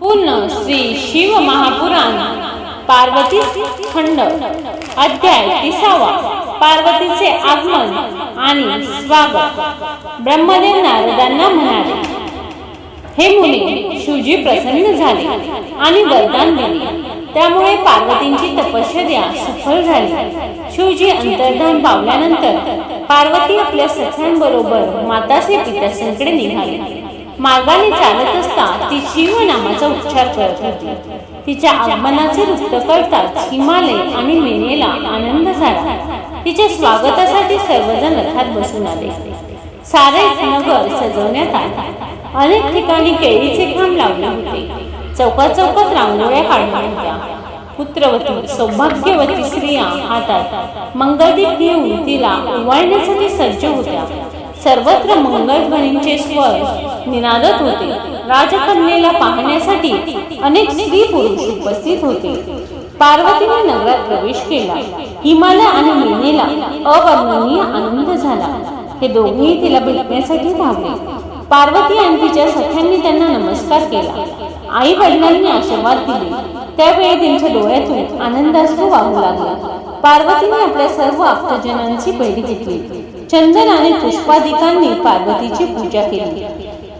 पूर्ण श्री शिव महापुराण. पार्वती खंड. अध्याय तिसावा. पार्वतीचे आगमन आणि स्वागत. ब्रह्मदेव नारदांना म्हणाले हे मुली शिवजी प्रसन्न झाले आणि वरदान दिले. त्यामुळे पार्वतींची तपश्चर्या सफल झाली. शिवजी अंतर्धान पावल्यानंतर पार्वती आपल्या सखांबरोबर माताचे पित्यासंकडे निघाली. मार्गाने चालत असता ती शिव नामाचा उच्चार करत होती. तिच्या आगमनाचे वृत्त कळताच हिमालय आणि मेनेला आनंद झाला. तिच्या स्वागतासाठी सर्वजण रथात बसून आले. सारे नगर सजवण्यात आले. अनेक ठिकाणी केळीचे खांब लावले होते. चौकात चौकात रांगोळ्या काढल्या होत्या. पुत्रवती सौभाग्यवती स्त्रिया हातात मंगलदीप घेऊन तिला उवाळण्यासाठी सज्ज होत्या. सर्वत्र मंगलध्वनींचे स्वर निनादत होते. राजकन्येला पाहण्यासाठी अनेक स्त्री पुरुष उपस्थित होते. पार्वतीने नगरात प्रवेश केला. हिमालय आणि मेनेला अवर्णनीय आनंद झाला. हे दोघेही तिला भेटण्यासाठी धावले. पार्वती आणि तिच्या सख्यांनी त्यांना नमस्कार केला. आई वडिलांनी आशीर्वाद दिले. त्यावेळी त्यांच्या डोळ्यातून आनंदाश्रू वाहू लागला. पार्वतीने आपल्या सर्व आप्तजनांची बैठी घेतली. चंदन आणि पुष्पादिकांनी पार्वतीची पूजा केली.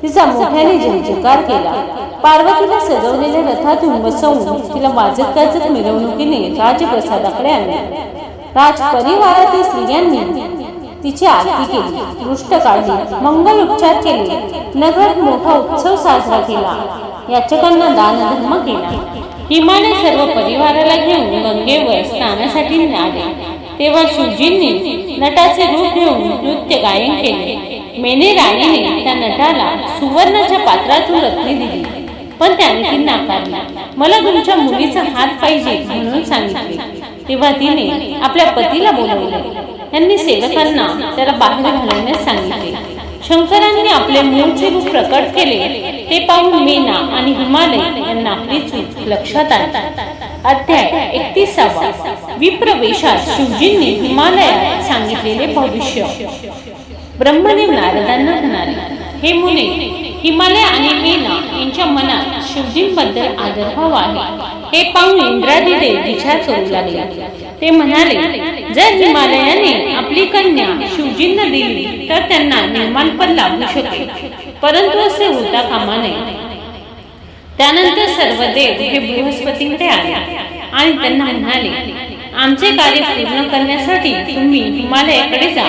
तिचा मोठ्याने जयजयकार केला. पार्वतीला सजवलेल्या रथातून बसवून तिला वाजत गाजत मिरवणुकीने राजप्रसादाकडे आणले. राजपरिवारातील स्त्रियांनी तिची आरती केली. दृष्ट काढली. मंगल उपचार केले. नगरात मोठा उत्सव साजरा केला. याचकांना दान धर्म केला. हिमाने सर्व परिवाराला घेऊन गंगेवर स्नानासाठी आले तेव्हा शिवजींनी नटाचे रूप घेऊन नृत्य गायन केले. मेने राणीने त्या नटाला सुवर्णाच्या पात्रातून रत्ने दिली. पण त्याने ती नाकारली. मला तुमच्या मुलीचा हात पाहिजे म्हणून सांगितले. तेव्हा तिने आपल्या पतीला बोलवले. त्यांनी सेवकांना त्याला बाहेर घालवण्यास सांगितले. शंकरांनी आपले मूळचे रूप प्रकट केले. ते पाहून मीना आणि हिमालय यांना आपली चूक लक्षात आली. अध्याय एकतीसावा. विप्रवेशात शिवजींनी हिमालयात सांगितलेले भविष्य. ब्रह्मदेव नारदांना म्हणाले हे मुने हिमालय आणि मीना यांच्या मनात शिवजींबद्दल आदरभाव आहे. हे पाहून इंद्रादिदेव दिशा चोरू लागले. ते म्हणाले जर हिमालयाने आपली कन्या शिवजींना दिली तर त्यांना निर्माण पण लाभू शकेल. परंतु असे होता कामा नये. त्यानंतर सर्व देव हे बृहस्पतीकडे आले आणि त्यांना म्हणाले आमचे कार्य पूर्ण करण्यासाठी तुम्ही हिमालयाकडे जा.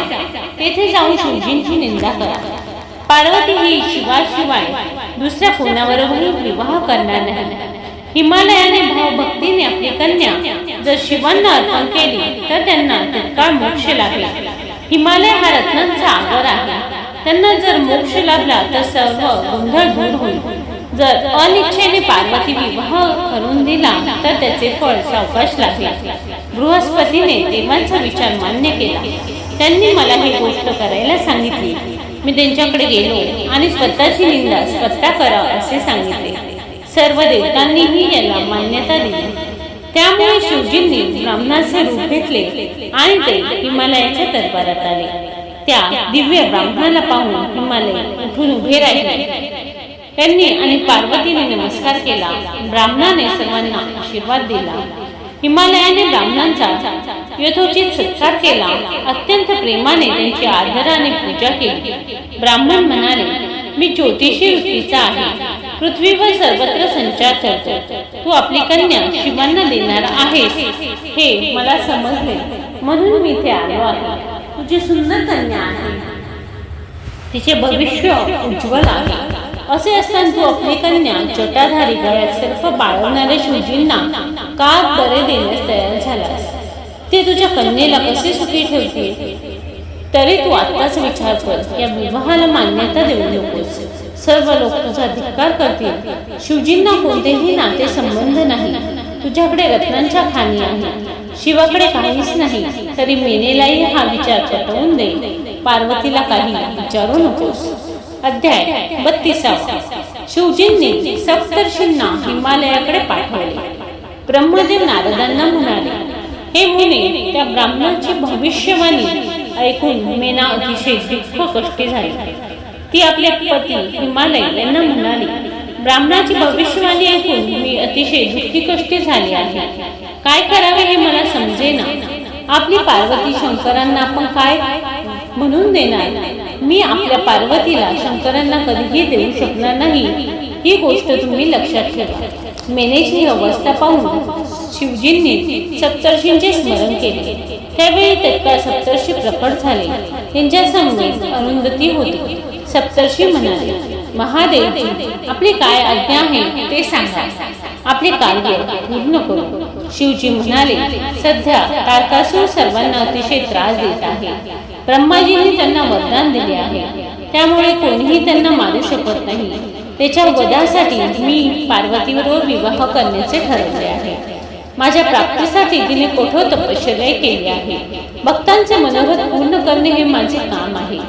तेथे जाऊन शिवजींची निंदा करा. पार्वती ही शिवाशिवाय दुसऱ्या कोणाबरोबरही विवाह करणार नाही. हिमालयाने भावभक्तीने आपली कन्या जर शिवांना अर्पण केली तर त्यांना तत्काळ मोक्ष लागला हिमालय हा रत्नांचा आगर आहे. त्यांना जर मोक्ष लाभला तर सर्व गोंधळ दूर होईल. जर अनिच्छेने पार्वती विवाह करून दिला तर त्याचे फळ सावकाश लागले बृहस्पतीने देवांचा विचार मान्य केला. त्यांनी मला ही गोष्ट करायला सांगितली. मी त्यांच्याकडे गेलो आणि स्वतःची निंदा स्वतः करा असे सांगितले. सर्व देवतांनीही याला मान्यता दिली. त्यामुळे शिवजींनी ब्राह्मणाचे रूप घेतले आणि ते हिमालयाच्या दरबारात आले. त्या दिव्य ब्राह्मणाला पाहून हिमालय उठून उभे राहिले. त्यांनी आणि पार्वतीने नमस्कार केला. ब्राह्मणाने सर्वांना आशीर्वाद दिला. हिमालयाने ब्राह्मणांचा यथोचित सत्कार केला. अत्यंत प्रेमाने त्यांची आदराने पूजा केली. ब्राह्मण म्हणाले मी ज्योतिषी वृत्तीचा आहे. पृथ्वीवर सर्वत्र संचार करतो. तू आपली कन्या शिवांना देणार आहेस. हे मला समजले. म्हणून मी इथे आलो आहे. तुझी सुंदर कन्या आहे. तिचे भविष्य उज्ज्वल आहे. असे असताना तू आपली कन्या जटाधारी गळ्यात सर्फ शिवजींना का बरे देण्यास तयार झालास ते तुझ्या कन्येला कसे सुखी ठेवते तरी तू आत्ताच विचार कर या विवाहाला मान्यता देऊ नकोस. सर्व लोक तुझा धिक्कार करतील. शिवजींना कोणतेही नाते संबंध नाही. तुझ्याकडे रत्नांच्या खाणी आहे. शिवाकडे काहीच नाही. तरी मेनेलाही हा विचार पटवून दे. पार्वतीला काही विचारू नकोस. अध्याय बत्तीसावा. शिवजींनी सप्तर्षींना हिमालयाकडे पाठवले. ब्रह्मदेव नारदांना म्हणाले हे मुने त्या ब्राह्मणाची भविष्यवाणी ऐकून मेना अतिशय दुःख कष्टी झाली. ती आपल्या पती हिमालय यांना म्हणाली ब्राह्मणाची भविष्यवाणी ऐकून मी अतिशय दुःखी कष्टी झाली आहे. काय करावे हे मला समजेना. आपली पार्वती शंकरांना आपण काय म्हणून देणार? मी आपल्या पार्वतीला शंकरांना कधीही देऊ शकणार नाही. ही गोष्ट तुम्ही लक्षात ठेवा. मेनेची अवस्था पाहून शिवजींनी सप्तर्षींचे स्मरण केले. त्यावेळी तत्काळ सप्तर्षी प्रकट झाले. त्यांच्या समवेत अरुंधती होती. सप्तर्षी म्हणाले महादेवजी आपली काय आज्ञा आहे ते सांगा. आपले कार्य पूर्ण करू. शिवजी म्हणाले सध्या तारकासूर सर्वांना अतिशय त्रास देत आहे. ब्रह्माजींनी त्यांना वरदान दिले आहे. त्यामुळे कोणीही त्यांना मारू शकत नाही. त्याच्या वधासाठी मी पार्वतीबरोबर विवाह करण्याचे ठरवले आहे. माझ्या प्राप्तीसाठी तिने कठोर तपश्चर्या केली आहे. भक्तांचे मनोगत पूर्ण करणे हे माझे काम आहे.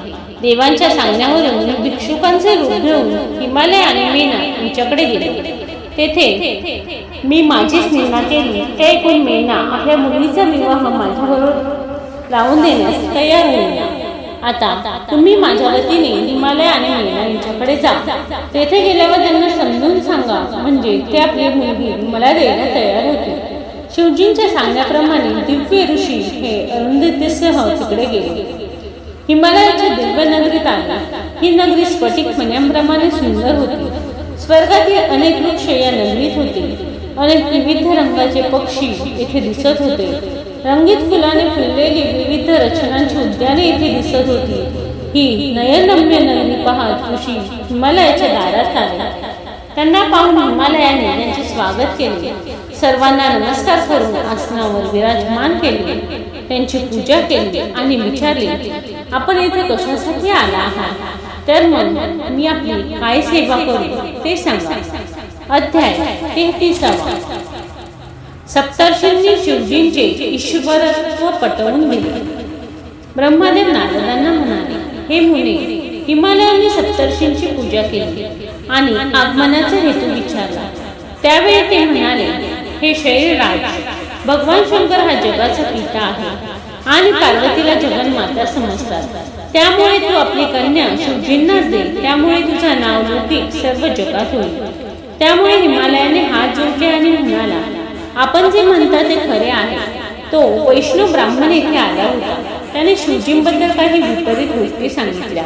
देवांच्या सांगण्यावरून मी भिक्षुकांचे रूप घेऊन हिमालय आणि मेना यांच्याकडे गेले. तेथे मी माझीच निर्णा केली ते ऐकून मेना आपल्या मुलीचा विवाह माझ्याबरोबर लावून देण्यास तयार होईल. आता तुम्ही माझ्या वतीने हिमालय आणि मीना यांच्याकडे जा. तेथे गेल्यावर त्यांना समजून सांगा. म्हणजे ते आपली मुलगी मला द्यायला तयार होते. शिवजींच्या सांगण्याप्रमाणे दिव्य ऋषी हे अरुंधतीसह तिकडे गेले. हिमालयाच्या दिव्य नगरीत आले. ही नगरी स्फटिक मण्याप्रमाणे सुंदर होती. स्वर्गातील अनेक वृक्ष या नगरीत होते. अनेक विविध रंगाचे पक्षी येथे दिसत होते. रंगीत फुलाने फुललेली विविध रचनांची उद्याने इथे दिसत होती. ही नयनम्य नगरी पाहत ऋषी हिमालयाच्या दारात आले. त्यांना पाहून हिमालयाने त्यांचे स्वागत केले. सर्वांना नमस्कार करून आसनावर विराजमान केले. त्यांची पूजा केली आणि विचारले आपण इथे कशासाठी आला आहात? तर मग मी आपली काय सेवा करू ते सांगा. अध्याय तेहतीसावा सप्तर्षींनी शिवजींचे ईश्वरत्व पटवून दिले. ब्रह्मदेव नारदांना म्हणाले हे मुने हिमालयाने सप्तर्षींची पूजा केली आणि आगमनाचा हेतू विचारला. त्यावेळी ते म्हणाले हे शरीर राज. भगवान शंकर हा जगाचा पिता आहे आणि पार्वतीला जगन्माता समजतात. त्यामुळे तू आपली कन्या शिवजींनाच दे. त्यामुळे तुझा नाव लौकिक सर्व जगात होईल. त्यामुळे हिमालयाने आपण जे म्हणता ते खरे आहे. तो वैष्णव ब्राह्मण येथे आला होता. त्याने शिवजींबद्दल काही विपरीत गोष्टी सांगितल्या.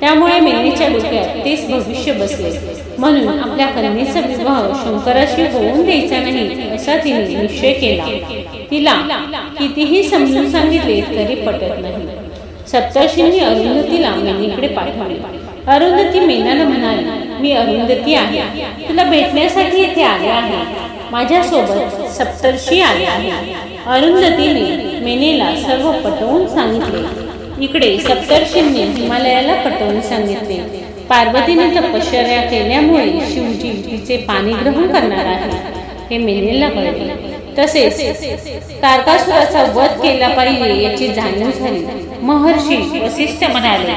त्यामुळे मेनेच्या डोक्यात तेच भविष्य बसले. म्हणून आपल्या कन्येचा विवाह शंकराशी होऊन द्यायचा नाही असा तिने निश्चय केला. तिला कितीही समजून सांगितले तरी पटत नाही. सप्तर्षींनी अरुंधतीला मेनीकडे पाठवले. अरुंधती मेनाला म्हणाली मी अरुंधती आहे. तुला भेटण्यासाठी येथे आले आहे. माझ्यासोबत सप्तर्षी आले. अरुंधतीने मेनेला सर्व पटवून सांगितले. इकडे सप्तर्षींनी हिमालयाला पटवून सांगितले. पार्वतीने तपश्चर्या केल्यामुळे शिवजी तिचे पाणी ग्रहण करणार आहे हे मेनेला कळले. तसेच तारकासुराचा वध केला पाहिजे याची जाणीव झाली. महर्षी वसिष्ठ म्हणाले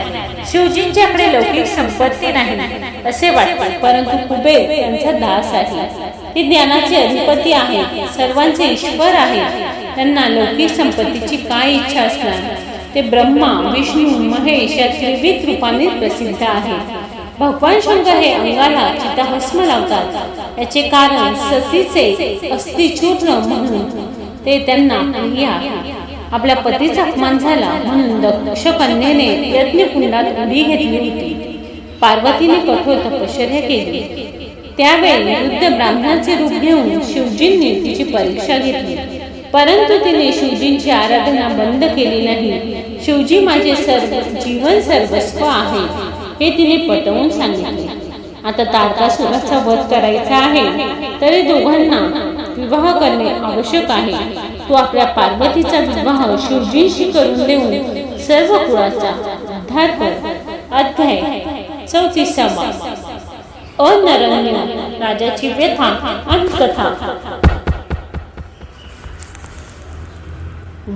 शिवजींच्याकडे लौकिक संपत्ती नाही असे वाटते परंतु कुबेर यांचा दास आहे. ते ज्ञानाचे अधिपती आहे. सर्वांचे ईश्वर आहे. त्यांना लौकिक संपत्तीची काय इच्छा असणार? ते ब्रह्मा विष्णू महेश या त्रिविध रूपाने प्रसिद्ध आहे. भगवान शंकर हे अंगाला चिताभस्म लावतात. याचे कारण सतीचे अस्थिचूर्ण म्हणून ते त्यांना प्रिय आहे. आपल्या पतीचा अपमान झाला म्हणून दक्ष कन्येने यज्ञकुंडात उडी घेतली होती. पार्वतीने कठोर तपश्चर्या केली. त्यावेळी वृद्ध ब्राह्मणाचे रूप घेऊन शिवजींनी तिची परीक्षा घेतली. परंतु तिने शिवजींची आराधना बंद केली नाही. शिवजी माझे सर्व जीवन सर्वस्व आहे हे तिने पटवून सांगितले. आता तारकासुराचा वध करायचा आहे तरी दोघांना विवाह करणे आवश्यक आहे. तू आपल्या पार्वतीचा विवाह शिवजींशी करून देऊन सर्व कुळाचा उद्धार कर अध्याय चौतीसावा. अनरण्य राजाची व्यथा आणि कथा.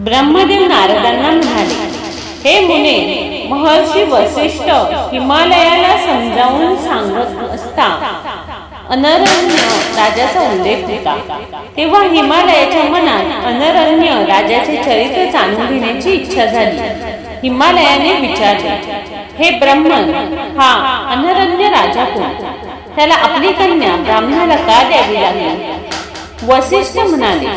ब्रह्मदेव नारदांना म्हणाले हे मुने महर्षी वसिष्ठ हिमालयाला समजावून सांगत असता अनरण्य राजाचा उल्लेख होता. तेव्हा हिमालयाच्या मनात अनरण्य राजाचे चरित्र जाणून घेण्याची इच्छा झाली. हिमालयाने विचारले हे ब्रह्मन हा अनरण्य राजा कोण? त्याला आपली कन्या ब्राह्मणाला का द्यावी लागली? वसिष्ठ म्हणाले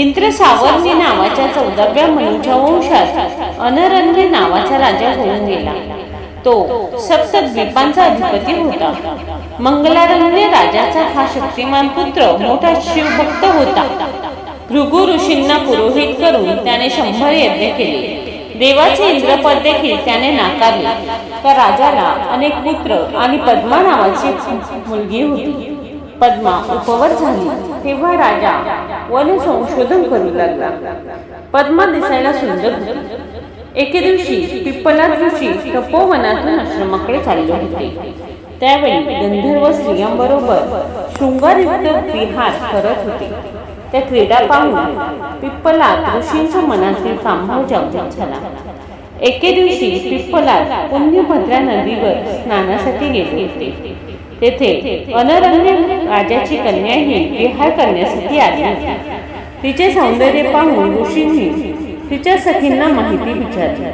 इंद्र सावर्णी नावाच्या चौदाव्या मनुच्या वंशात अनरण्य नावाचा राजा होऊन गेला. तो सप्तद्वीपांचा अधिपती होता. मंगलारण्य राजाचा हा शक्तिमान पुत्र मोठा शिवभक्त होता. भृगु ऋषींना पुरोहित करून त्याने शंभर यज्ञ केले. देवाचे इंद्रपद देखील त्याने नाकारले. त्या राजाला अनेक पुत्र आणि पद्मा नावाची मुलगी होती. पद्मा उपवर झाली. तेव्हा राजा वन संशोधन करू लागला. पद्मा दिसायला सुंदर होती. एके दिवशी पिप्पला ऋषी तपोवनातून आश्रमाकडे चालले होते. त्यावेळी गंधर्व स्त्रियांबरोबर शृंगारयुक्त विहार करत होते. त्या क्रीडा पाहून पिप्पलात ऋषींच्या मनातील कामभाव जागृत झाला. एके दिवशी पिप्पलात पुण्यभद्रा नदीवर स्नानासाठी गेले होते. तेथे अनरण्य राजाची कन्याही विहार करण्यासाठी आली होती. तिचे सौंदर्य पाहून ऋषींनी तिच्या सखींना माहिती विचारली.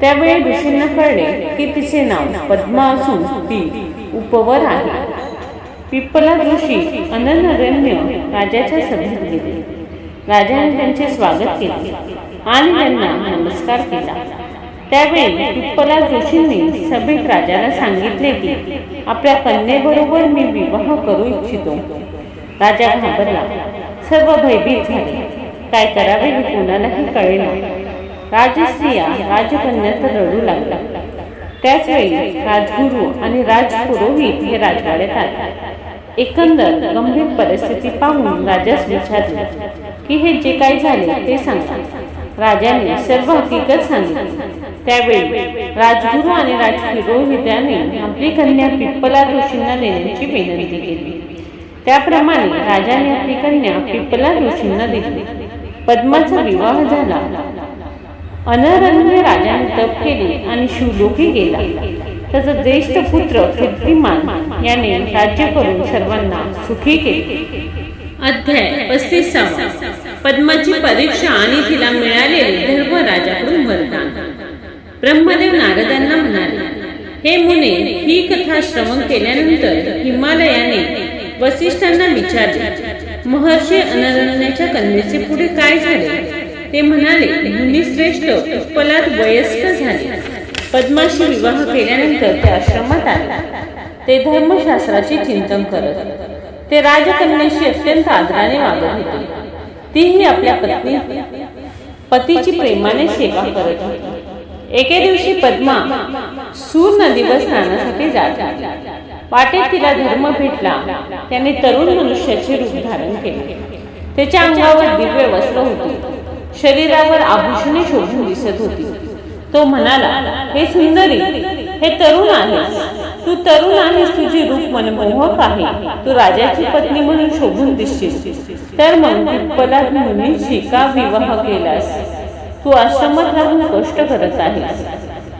त्यावेळी ऋषींना कळले की तिचे नाव पद्मा असून ती उपवर आहे. पिप्पला ऋषी अननरण्य राजाच्या सभेत गेले राजाने त्यांचे स्वागत केले आणि त्यांना नमस्कार केला. त्यावेळी पिप्पला ऋषींनी सभेत राजाला सांगितले की आपल्या कन्येबरोबर मी विवाह करू इच्छितो. राजा घाबरला. सर्व भयभीत झाले. काय करावे हे कोणालाही कळेना. राजस्त्रिया राजकन्या तर रडू लागला. त्याच वेळी राजगुरू आणि राजपुरोहित हे राजवाड्यात आले. एकंदर गंभीर परिस्थिती पाहून राजास विचारले की हे जे काही झाले ते सांगा. राजाने सर्व हकीकत सांगितली. त्यावेळी राजगुरू आणि राजपुरोहिताने आपली कन्या पिप्पला ऋषींना देण्याची विनंती केली. त्याप्रमाणे राजाने आपली कन्या पिप्पला ऋषींना दिली. पद्माचा विवाह झाला. अनरण्य राजाने तप केले आणि शिवलोकी गेला. त्याचा ज्येष्ठ पुत्र कीर्तिमान याने राज्य करून सर्वांना सुखी केले. अध्याय पस्तीसावा. पद्माची परीक्षा आणि तिला मिळालेले धर्मराजाकडून वरदान. ब्रह्मदेव नारदांना म्हणाले हे मुने ही कथा श्रवण केल्यानंतर हिमालयाने वसिष्ठांना विचारले महर्षी अनरण्याच्या कन्येचे पुढे काय झाले? ते म्हणाले मुनिश्रेष्ठ पलात वयस्क झाले. पद्माशी विवाह केल्यानंतर ते आश्रमात आले. ते धर्मशास्त्राचे चिंतन करत. ते राजकन्याशी अत्यंत आदराने वागत होते. तीही आपल्या पत्नी पतीची प्रेमाने सेवा करत होती. एके दिवशी पद्मा सूर नदीवर स्नानासाठी जात. वाटेत तिला धर्म भेटला. त्याने तरुण मनुष्याचे रूप धारण केले. त्याच्या अंगावर दिव्य वस्त्र होती. शरीरावर आभूषणे शोभून दिसत होती. तो म्हणाला हे सुंदरी हे तरुण आहेस. तू तरुण आहेस तुझी रूप मनमोहक आहे. तू राजाची पत्नी म्हणून शोभून दिसशील. तर मग पिप्पलात मुनीशी का विवाह केलास. तू आश्रमात राहून कष्ट करत आहेस.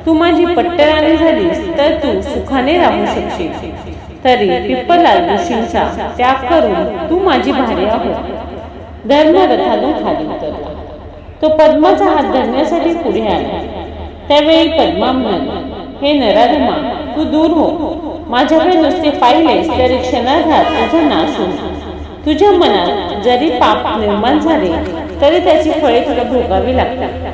तू माझी पट्टराणी झालीस तर तू सुखाने राहू शकशील. तरी पिप्पला ऋषींचा त्याग करून तू माझी भार्या हो धर्मरथातून खाली उतरला. तो पद्माचा हात धरण्यासाठी पुढे आला. त्यावेळी पद्मा म्हणाली हे नराधमा तू दूर हो. माझ्याकडे नुसते पाहिलेस तरी क्षणार्धात तुझा नाश होणार तुझ्या मनात जरी पाप निर्माण झाले तरी त्याची फळे तुला भोगावी लागतात.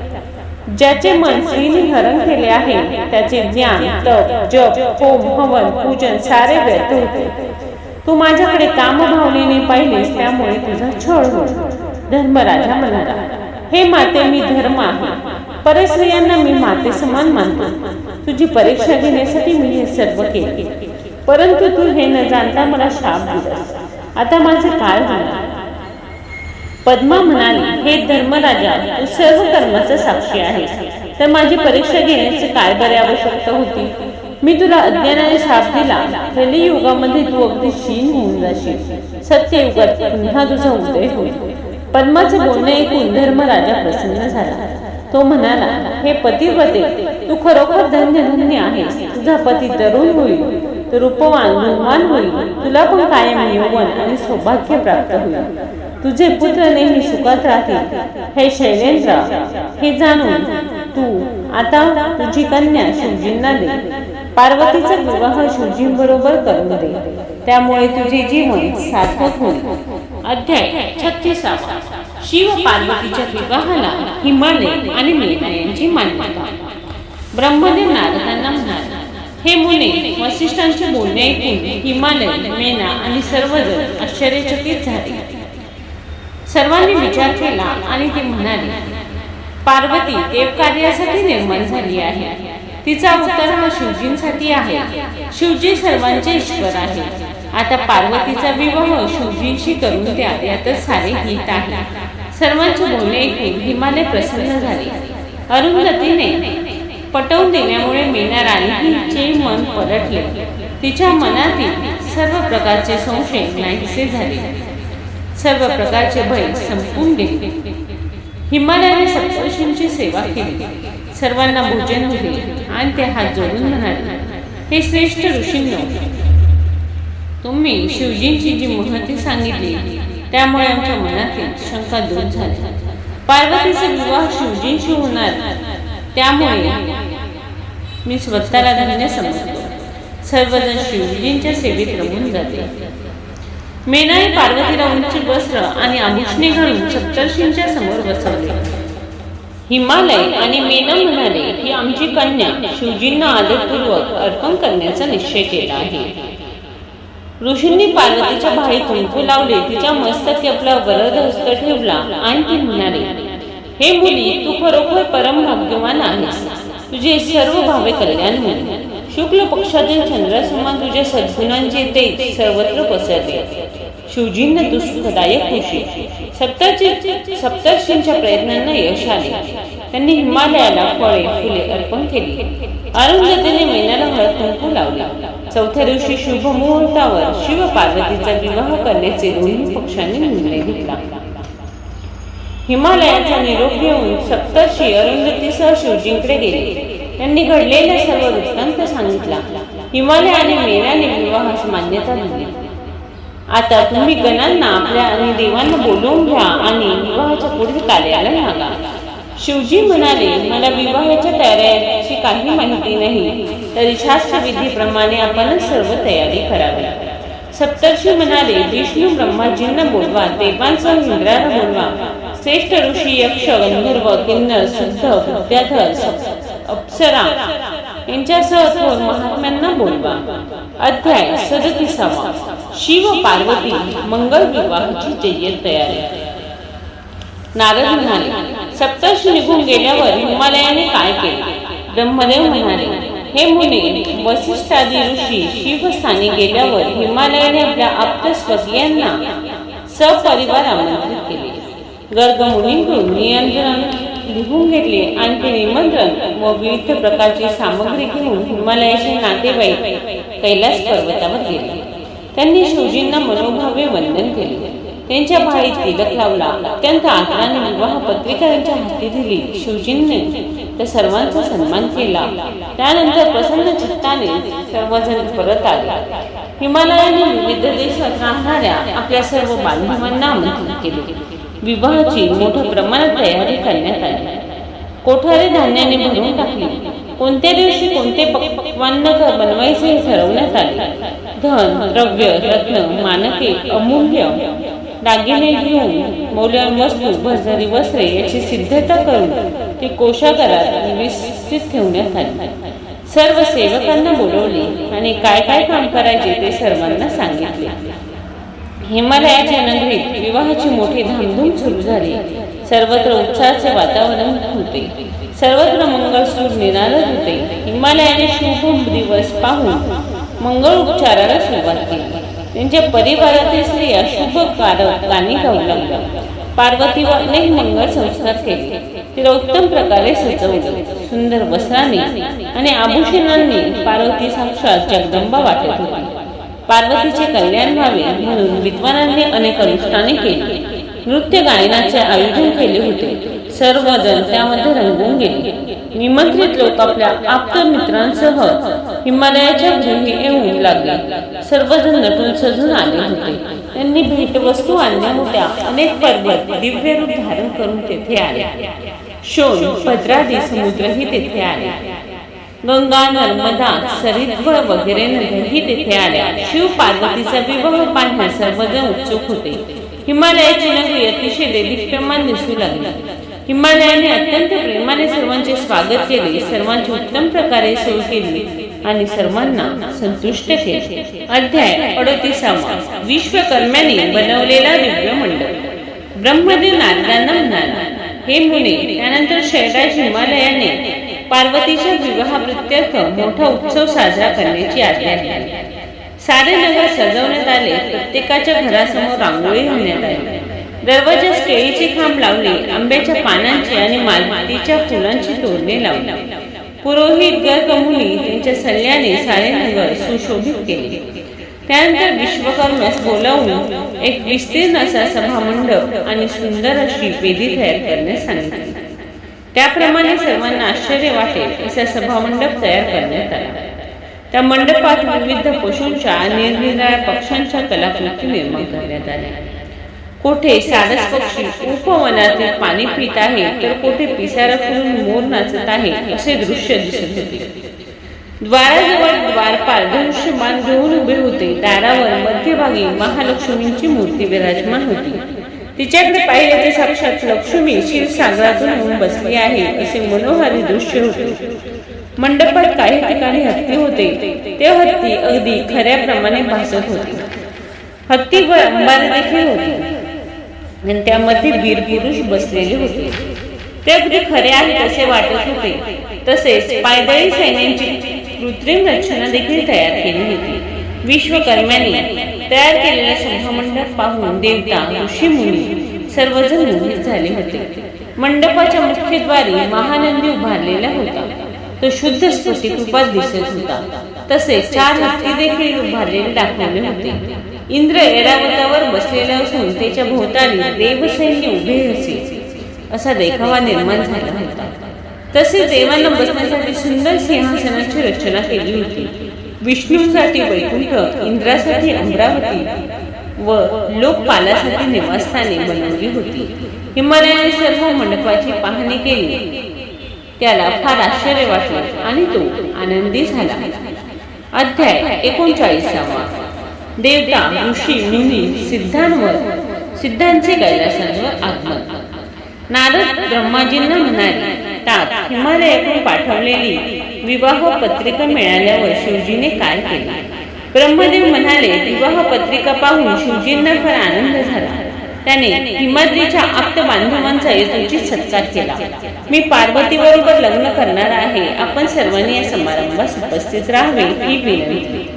ज्याचे मन श्रीने हरण केले आहे त्याचे ज्ञान तप जप होम हवन पूजन सारे व्यर्थ होते. तू माझ्याकडे कामभावनेने पाहिलेस त्यामुळे तुझा छळ हो धर्मराजा म्हणाला हे माते मी धर्म आहे. परस्त्रियांना मी माते समान मानतो. तुझी परीक्षा घेण्यासाठी मी हे सर्व केले. परंतु तू हे न जाणता मला शाप दिलास. आता माझे काय होणार पद्मा म्हणाली हे धर्मराजा तू सर्व कर्माचा साक्षी आहे तर माझी परीक्षा घेण्याची काय बरे आवश्यकता होती? मी तुला अज्ञानाने शाप दिला. कलियुगामध्ये तू अगदी क्षीण होऊन जाशील. सत्ययुगात पुन्हा तुझा उदय होईल. पद्माचं बोलणं ऐकून धर्मराजा प्रसन्न झाला. तो म्हणाला हे पतिव्रते तू खरोखर धन्य धन्य आहेस. तुझा पती तरुण होईल तो रूपवान गुणवान होईल. तुला पण कायम यौवन आणि सौभाग्य प्राप्त होईल. तुझे पुत्र नेहमी सुखात राहतील. हे शैलेंद्र हे जाणून तू आता तुझी कन्या शिवजींना दे. पार्वतीचा विवाह शिवजींबरोबर करून दे. त्यामुळे तुझे जीवन सार्थक होईल. अध्याय छत्तीसावा. शिव पार्वतीच्या विवाहाला हिमालय आणि मेघा यांची मान्यता. ब्रह्मदेव नारदांना म्हणाले हे मुने वसिष्ठांचे बोलणे ऐकून हिमालय मेना आणि सर्वजण आश्चर्यचकित झाले. सर्वांनी विचार केला आणि ते म्हणाले पार्वती देव कार्यासाठी निर्माण झाली आहे. तिचा अवतार हा शिवजींसाठी आहे. शिवजी सर्वांचे ईश्वर आहे आता पार्वतीचा विवाह शिवजींशी करून द्या यातच सारे हित आहे सर्वांचे बोलणे ऐकून हिमालय प्रसन्न झाले. अरुंधतीने पटवून दिल्यामुळे मेना राणीचे मन परटले. तिच्या मनातील सर्व प्रकारचे संशय नाहीसे झाले. सर्व प्रकारचे भय संपून गेले. हिमालयाने सप्तर्षींची सेवा केली. सर्वांना भोजन दिले. आणि ते हात जोडून म्हणाले हे श्रेष्ठ ऋषींनो तुम्ही शिवजींची जी महती सांगितली त्यामुळे आमच्या मनातील शंका दूर झाली. पार्वतीचा विवाह शिवजींशी होणार त्यामुळे मी स्वतःला धन्य समजतो. सर्वजण शिवजींच्या सेवेत रमून जाते. मेनाने पार्वतीला उंची वस्त्र आणि आभूषणे घालून सप्तर्षींच्या समोर बसवले. हिमालय आणि मेना म्हणाले की आमची कन्या शिवजींना आदरपूर्वक अर्पण करण्याचा निश्चय केला आहे. ऋषींनी पार्वतीच्या भाई कुंकू लावले तिच्या मस्तकी आपला वरद हस्त ठेवला आणि ती म्हणाले हे मुली तू खरोखर परम भाग्यवान आहेस. तुझे सर्व भावे कल्याण होईल शुक्ल पक्षातील चंद्रासमान तुझ्या सद्गुणांचे तेज सर्वत्र पसरले. शिवजींना तू सुखदायक सप्तर्षी सप्तर्षींच्या प्रयत्नांना यश आले. त्यांनी हिमालयाला फळे फुले अर्पण केली. अरुंधतीने मेनाला हळद कुंकू लावला. चौथ्या दिवशी शुभ मुहूर्तावर शिव पार्वतीचा विवाह करण्याचे दोन्ही पक्षांनी निर्णय घेतला. हिमालयाचा निरोप घेऊन सप्तर्षी अरुंधतीसह शिवजींकडे गेले. त्यांनी घडलेला सर्व वृत्तांत सांगितला. हिमालय आणि मेनाने विवाहास मान्यता दिली. आता तुम्ही गणांना आपल्या आणि देवांना बोलवून घ्या आणि विवाहाच्या पुढील कार्याला लागा. शिवजी म्हणाले मला विवाहाच्या तयारीची काही माहिती नाही तरी शास्त्रविधीप्रमाणे आपण सर्व तयारी करावी. सप्तर्षी म्हणाले विष्णू ब्रह्माजींना बोलवा देवांसह इंद्राला बोलवा श्रेष्ठ ऋषी यक्ष गंधर्व किन्नर शुद्ध विद्याधर अप्सरा यांच्यासह थोर महात्म्यांना बोलवा. अध्याय सदतीसावा. शिव पार्वती मंगल विवाहाची जय्यत तयारी. नारद म्हणाले सप्तर्षी निघून गेल्यावर हिमालयाने काय केले? ब्रह्मदेव म्हणाले हे मुने वसिष्ठादी ऋषी शिवस्थानी गेल्यावर हिमालयाने आपल्या आप्त स्वकीयांना सपरिवार आमंत्रित केले. गर्ग मुनींकडून नियंत्रण लिहून घेतले आणि ते निमंत्रण व विविध प्रकारची सामग्री घेऊन हिमालयाचे नातेवाईक कैलास पर्वतावर गेले. त्यांनी शिवजींना मनोभावे वंदन केले. त्यांच्या भाईत तिलक लावला. त्यांचा आदराने विवाह पत्रिका त्यांच्या हाती दिली. शिवजींनी त्या सर्वांचा सन्मान केला. त्यानंतर प्रसन्न चित्ताने सर्वजण परत आले. हिमालयाने विविध देशात राहणाऱ्या आपल्या सर्व बांधवांना आमंत्रित केले. विवाहाची मोठ्या प्रमाणात तयारी करण्यात आली. कोठारे धान्याने भरून टाकली. कोणत्या दिवशी कोणते पक्वान्न बनवायचे हे ठरवण्यात आले. धन द्रव्य रत्न मानके अमूल्य दागिने घेऊन मौल्यवान वस्तू भरझरी वस्त्रे याची सिद्धता करून ती कोशागारात व्यवस्थित ठेवण्यात आली. सर्व सेवकांना बोलवले आणि काय काय काम करायचे ते सर्वांना सांगितले. हिमालयाच्या नगरीत विवाहाची मोठी धामधूम सुरू झाली. सर्वत्र उत्साहाचे वातावरण होते. सर्वत्र मंगळसूर निराळत होते. हिमालयाने शुभ दिवस पाहून मंगळ उपचाराला सुरुवात केली. त्यांच्या परिवारातील स्त्रिया शुभ कारक गाणी गाऊ लागल्या पार्वतीवर अनेक मंगळ संस्कार केले. तिला उत्तम प्रकारे सजवले. सुंदर वस्त्रांनी आणि आभूषणांनी पार्वती साक्षात जगदंबा वाटत होती. पार्वतीचे कल्याण व्हावे म्हणून विद्वानांनी अनेक अनुष्ठाने केली. नृत्य गायनाचे आयोजन केले होते. सर्वजण त्यामध्ये रंगून गेले. निमंत्रित लोक आपल्या आप्त मित्रांसह हिमालयाच्या घरी येऊन लागले. सर्वजण नटून सजून आले होते. त्यांनी भेटवस्तू आणल्या होत्या. अनेक पर्वत दिव्य रूप धारण करून तेथे आले. शोण भद्रादी समुद्रही तेथे आले. गंगा नर्मदा सरित्व वगैरे नद्याही तेथे आल्या शिव पार्वतीचा विवाह पाहण्यास सर्वजण उत्सुक होते. हिमालयाची नगरी अतिशय देदीप्यमान दिसू लागली. हिमालयाने अत्यंत प्रेमाने सर्वांचे स्वागत केले सर्वांची उत्तम प्रकारे सोय केली आणि सर्वांना संतुष्ट केले. अध्याय अडतीसावा. विश्वकर्म्याने बनवलेला दिव्य मंडळ ब्रह्मदेव नारदांना म्हणाला हे मुने त्यानंतर शैराज हिमालयाने पार्वतीच्या विवाहाप्रित्यर्थ मोठा उत्सव साजरा करण्याची आज्ञा दिली. सारे नगर सजवण्यात आले प्रत्येकाच्या घरासमोर रांगोळी होण्यात आली. दरवाजास केळीचे खांब लावले आंब्याच्या पानांची आणि मालतीच्या फुलांची तोरणे लावली. पुरोहित गर्गमुनी त्यांच्या सल्ल्याने सारे नगर सुशोभित केले. त्यानंतर विश्वकर्मास बोलावून एक विस्तीर्ण असा सभामंडप आणि सुंदर अशी वेदी तयार करण्यास सांगितली. त्याप्रमाणे सर्वांना आश्चर्य वाटेल असा सभामंडप तयार करण्यात आला. त्या मंडपात विविध पशूंच्या निरनिराळ्या पक्षांच्या कलाकृती निर्माण करण्यात आल्या. कोठे सारस पक्षी उपवनातील पाणी पित आहे तर कोठे पिसारा फिरून मोर नाचत आहे असे दृश्य दिसत होते. द्वाराजवळ द्वारपाल धनुष्यमान घेऊन उभे होते दारावर मध्यभागी महालक्ष्मींची मूर्ती विराजमान होती. तिच्याकडे पाहिले ते साक्षात लक्ष्मी क्षीरसागरातून येऊन बसली आहे असे मनोहारी दृश्य होते. मंडपात काही ठिकाणी हत्ती होते. ते हत्ती अगदी खऱ्याप्रमाणे भासत होते. हत्तीवर अंबारी देखील होती. आणि त्यामध्ये वीर पुरुष बसलेले होते. ते अगदी खरे आहे असे वाटत होते. तसेच पायदळी सैन्यांची कृत्रिम रचना देखील तयार केली होती. विश्वकर्म्याने तयार केलेला सभामंडप पाहून देवता ऋषी मुनी सर्वजण मोहित झाले होते. मंडपाच्या मुख्यद्वारी महानंदी उभारलेला होता. तो शुद्ध स्फटिकरूपात दिसत होता. तसेच चार हत्ती देखील उभारलेले दाखवले होते. इंद्र एडावतावर बसलेला असून त्याच्या भोवताली देवसैन्य उभे असे असा देखावा निर्माण झाला होता. तसेच देवांना बसण्यासाठी सुंदर सिंहासनाची रचना केली होती. विष्णूंसाठी वैकुंठ इंद्रासाठी अमरावती व लोकपालासाठी निवासस्थाने बनवली होती. हिमालयाने सर्व मंडपाची पाहणी केली. त्याला फार आश्चर्य वाटले आणि तो आनंदी झाला. अध्याय एकोणचाळीसावा. देवता ऋषी मुनी सिद्धांवर सिद्धांचे कैलासांवर आगमन. नारद ब्रह्माजींना म्हणाले तात हिमालयातून पाठवलेली विवाह पत्रिका मिळाल्यावर शिवजीने काय केले? ब्रह्मदेव म्हणाले विवाह पत्रिका पाहून शिवजींना फार आनंद झाला. त्याने हिमाद्रीच्या आप्त बांधवांचा येतूची सत्कार केला. मी पार्वती बरोबर लग्न करणार आहे. आपण सर्वांनी या समारंभास उपस्थित राहावे ही विनंती.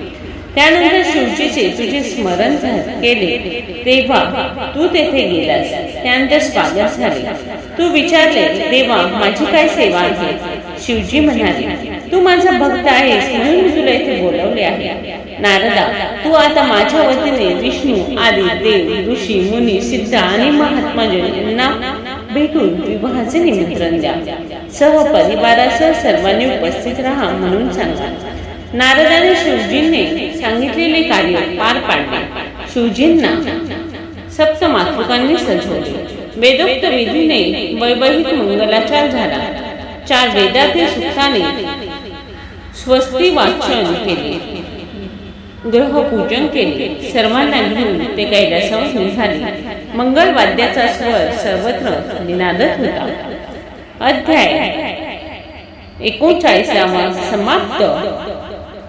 त्यानंतर शिवजीचे तुझे स्मरण केले. तेव्हा तू तेथे गेलास. त्यानंतर स्वागत झाले. तू विचारले देवा माझी काय सेवा आहे? शिवजी म्हणाले तू माझा भक्त आहेस म्हणून मी तुला इथे बोलवले आहे. नारदा तू आता माझ्या वतीने विष्णू आदी देव ऋषी मुनी सिद्ध आणि महात्मा यांना भेटून विवाहाचे निमंत्रण द्या. सहपरिवारासह सर्वांनी उपस्थित राहा म्हणून सांगा. नारदाने शिवजींनी सांगितलेले कार्य पार पाडले. शिवजींना सप्त मातृकांनी सजवले. वेदोक्त विधीने वैवाहिक मंगलाचार झाला. चार वेदातील सुखाने स्वस्ती वाचन केले. ग्रहपूजन केले. सर्वांना घेऊन ते कैलासावर निघाले. मंगल वाद्याचा स्वर सर्वत्र निनादत होता. अध्याय एकोणचाळीसावा समाप्त.